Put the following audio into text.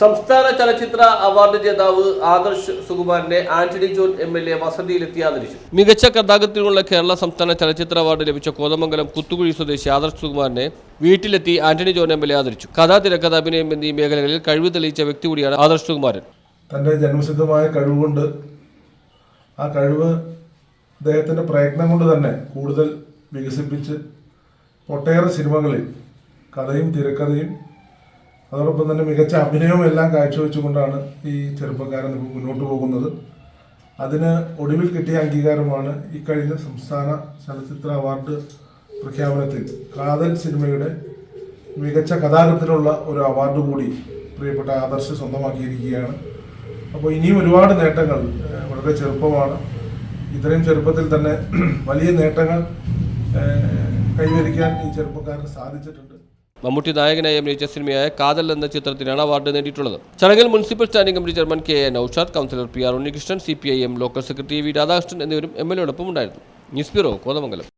സംസ്ഥാന ചലച്ചിത്ര അവാർഡ് ജേതാവ് Adarsh സുകുമാരനെ Antony John M L A വസതിയിലെത്തി ആദരിച്ചു. മികച്ച കഥാകൃത്തിനുള്ള കേരള സംസ്ഥാന ചലച്ചിത്ര അവാർഡ് ലഭിച്ച കോതമംഗലം കുത്തുകുഴി സ്വദേശി ആദർശ് സുകുമാരനെ വീട്ടിലെത്തി Antony John M L A ആദരിച്ചു. കഥാ തിരക്കഥ അഭിനയം എന്നീ മേഖലകളിൽ കഴിവ് തെളിയിച്ച വ്യക്തി കൂടിയാണ് ആദർശ് സുകുമാരൻ. തന്റെ ജന്മസിദ്ധമായ കഴിവുകൊണ്ട് ആ കഴിവ് അദ്ദേഹത്തിന്റെ പ്രയത്നം കൊണ്ട് തന്നെ കൂടുതൽ വികസിപ്പിച്ച് ഒട്ടേറെ സിനിമകളിൽ കഥയും തിരക്കഥയും അതോടൊപ്പം തന്നെ മികച്ച അഭിനയവും എല്ലാം കാഴ്ചവെച്ചുകൊണ്ടാണ് ഈ ചെറുപ്പക്കാരൻ മുന്നോട്ട് പോകുന്നത്. അതിന് ഒടുവിൽ കിട്ടിയ അംഗീകാരമാണ് ഇക്കഴിഞ്ഞ സംസ്ഥാന ചലച്ചിത്ര അവാർഡ് പ്രഖ്യാപനത്തിൽ കാതൽ സിനിമയുടെ മികച്ച കഥാകൃത്തിനുള്ള ഒരു അവാർഡ് കൂടി പ്രിയപ്പെട്ട ആദർശ് സ്വന്തമാക്കിയിരിക്കുകയാണ്. അപ്പോൾ ഇനിയും ഒരുപാട് നേട്ടങ്ങൾ വളരെ ചെറുപ്പമാണ്. ഇത്രയും ചെറുപ്പത്തിൽ തന്നെ വലിയ നേട്ടങ്ങൾ കൈവരിക്കാൻ ഈ ചെറുപ്പക്കാരന് സാധിച്ചിട്ടുണ്ട്. മമ്മൂട്ടി നായകനായി അഭിനയിച്ച സിനിമയായ കാതൽ എന്ന ചിത്രത്തിനാണ് അവാർഡ് നേടിയിട്ടുള്ളത്. ചടങ്ങിൽ municipal standing committee chairman K A Naushad councillor P R Unnikrishnan C P I M local secretary V Radhakrishnan എന്നിവരും എം എൽ എയോടൊപ്പം ഉണ്ടായിരുന്നു. News bureau Kothamangalam.